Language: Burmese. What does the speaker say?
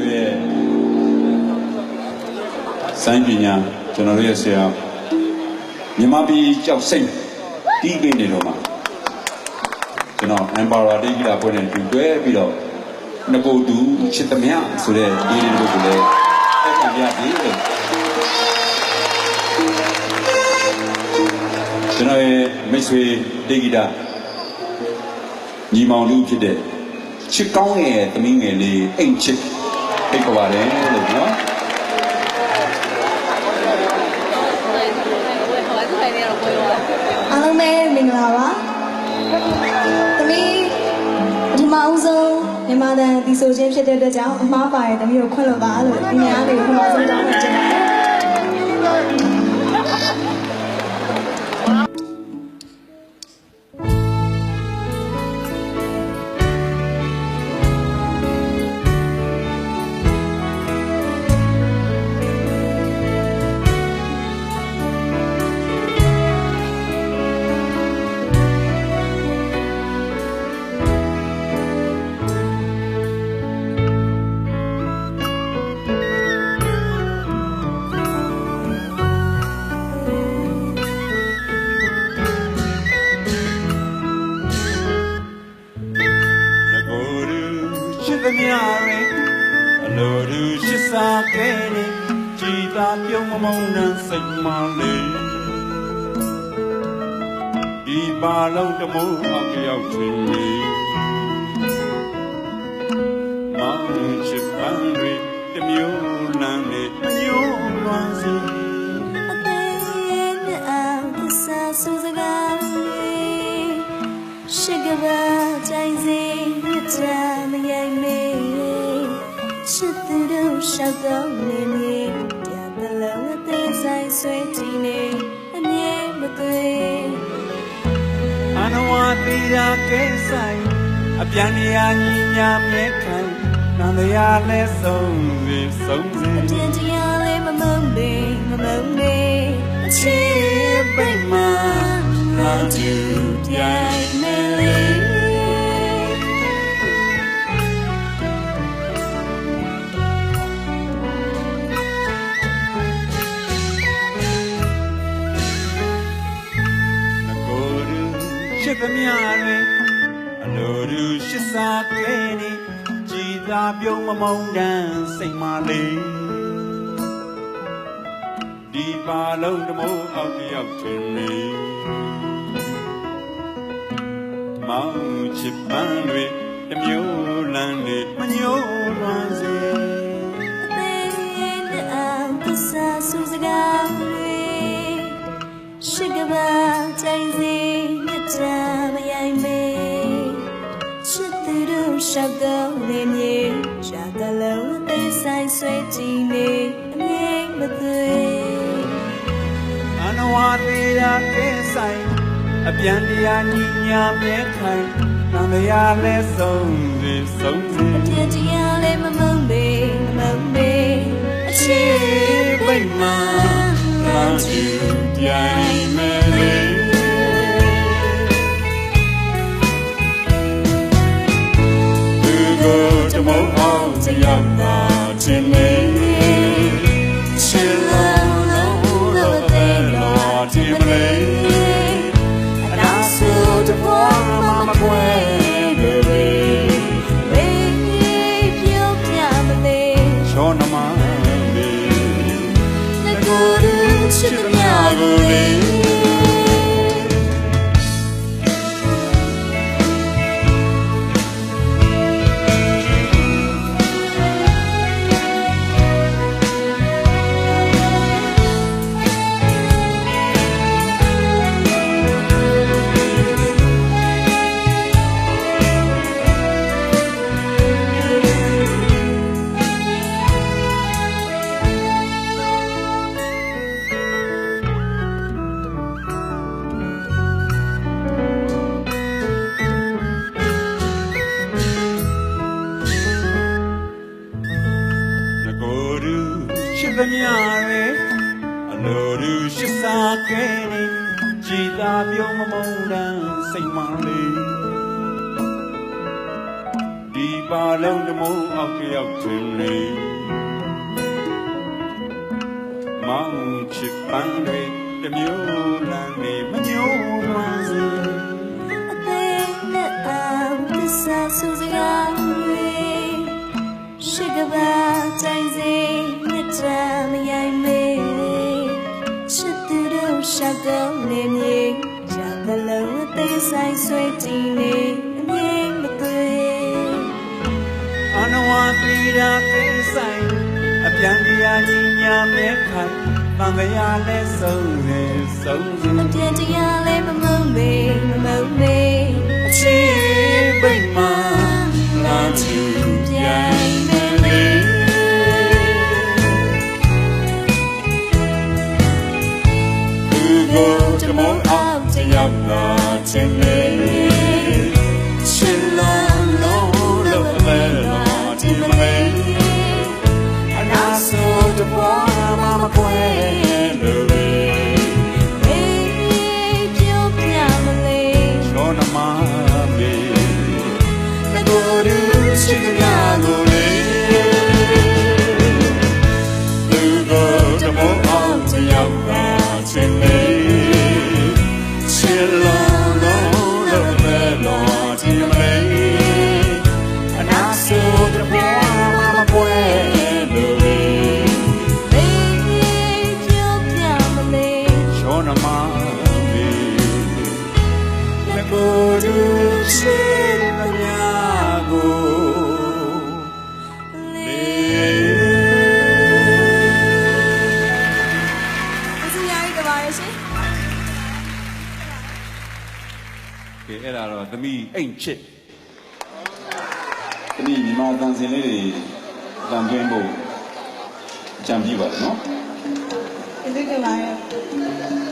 တို့ရဲ့စိုင်းပညာကျွန်တော်တို့ရဲ့ဆရာမြမပြည်ကြောက်စိတ်တီးပေးနေတော့မှာကျွန်တော် Empower တေးဂီတာပွဲနဲ့တူတွဲပြီးတော့ငကိုတူချစ်သမျှဆိုတဲ့ဒီလေးတို့ကိုလည်းအဲ့ခံရပြီလို့ကျွန်တော်ရဲ့မိတ်ဆွေတေးဂီတာညီမောင်လူဖြစ်တဲ့ချစ်ကောင်းရဲ့သမီးငယ်လေးအိမ်ချစ် ဖိတ်ခေါ်ပါတယ်လို့နော်အားလုံးပဲမင်္ဂလာပါသမီးပထမဦးဆုံးမြန်မာတန်ဒီဆိုခြင်းဖြစ်တဲ့အတွက်ကြောင့်အမှားပါရဲ့သမီးကိုခွင့်လွှတ်ပါလို့ဒီနေ့လေးပထမဆုံးတောင်းပန်ချင်ပါတယ် ကြည်သာပြုံးမမုန်းနဲ့စိတ်မလေးဒီပါလုံးတမိုးအောက်ရောက်ချင်နေမောင်ချစ်ပန်းတွေတစ်မျိုးလမ်းနဲ့မညှို့လွမ်းစီအသေးနဲ့အောင်သစ္စာစူးစကားလေးရှိကဘာကြိုင်စီမြတ်တာမယိုင်မေးချစ်သူတို့ရှောက်တော့နေနေတရားတလုံးအသေး ဆိုင်ဆွေးကြည့်နေအမြဲမသွေအနဝတိရာကဲဆိုင်အပြန်ရာညီညာမဲခံနန္ဒရာလဲဆုံးစီဆုံးစီအတင်တရားလေးမမုန်းမေမမုန်းမေအချစ်ပိတ်မှာလာကြည့်ပြို အလိုရူရှိစားခဲ့နေကြည်သာပြုံးမမုန်းတန်းစိတ်မလေးဒီပါလုံးတမိုးအောက်တယောက်ချင်းနေမောင်ချစ်ပန်းတွေတစ်မျိုးလမ်းနေမညှို့လွမ်းစေအသေးနဲ့အောင်သစ္စာစူးစကားလေးရှိကဘာကြိုင်စီမြတ်တာမယိုင်မေးချစ်သူတို့ ရှောက်တော့နေမြေရှာတလုံးအသေးဆိုင်ဆွေးကြည့်နေအမြဲမသွေအနဝတိရာကဲဆိုင်အပြန်တရားညီညာမြဲခိုင်နန္ဒရာလဲဆုံးစီဆုံးစီတင်တရားလေးမမုန်းမေမမုန်းမေအချစ်ပိတ်မှာလာကြည့်ပြို ကိုတမောအောင်စရောက်တာချင်းနေချစ်လာလို့လို့တဲ့လို့ဒီမလေးအနာဆုတဘောမမကွယ်လေမေးပြုတ်ပြမလေးချောနမလေးငါကိုယ်ချစ်မြာကိုလေ သမျှတွေအလိုရူရှိစားခဲ့နေကြည်သာပြုံးမမုန်းတန်းစိတ်မလေးဒီပပါလုံးတမိုးအောက်တစ်ယောက်တွင်လေမောင်ချစ်ပန်းတွေတစ်မျိုးလမ်းနေမညိုး တို့ရှာကောင်းနေမြေကြာဘလုံးအသေးဆိုင်ဆွေးတည်နေအမြင်မသွေအနဝတိရာသိဆိုင်အပြန်တရားကြီးညာမဲခိုင်မင်္ဂရာလဲဆုံးနေဆုံးစမပြတ်တရားလေးမမုံမေမမုံမေအချီပိတ်မှ ကိုတမောအောင်တယောက်သာချင်လေချစ်လာလို့လို့ပဲတော့ဒီမလေးအနာဆို သမီးအိမ်ချစ်သမီးညီမတန်စင်လေးတွေတန်သွင်းဖို့ကြံပြပါလေနော်ကျေးဇူးတင်ပါတယ်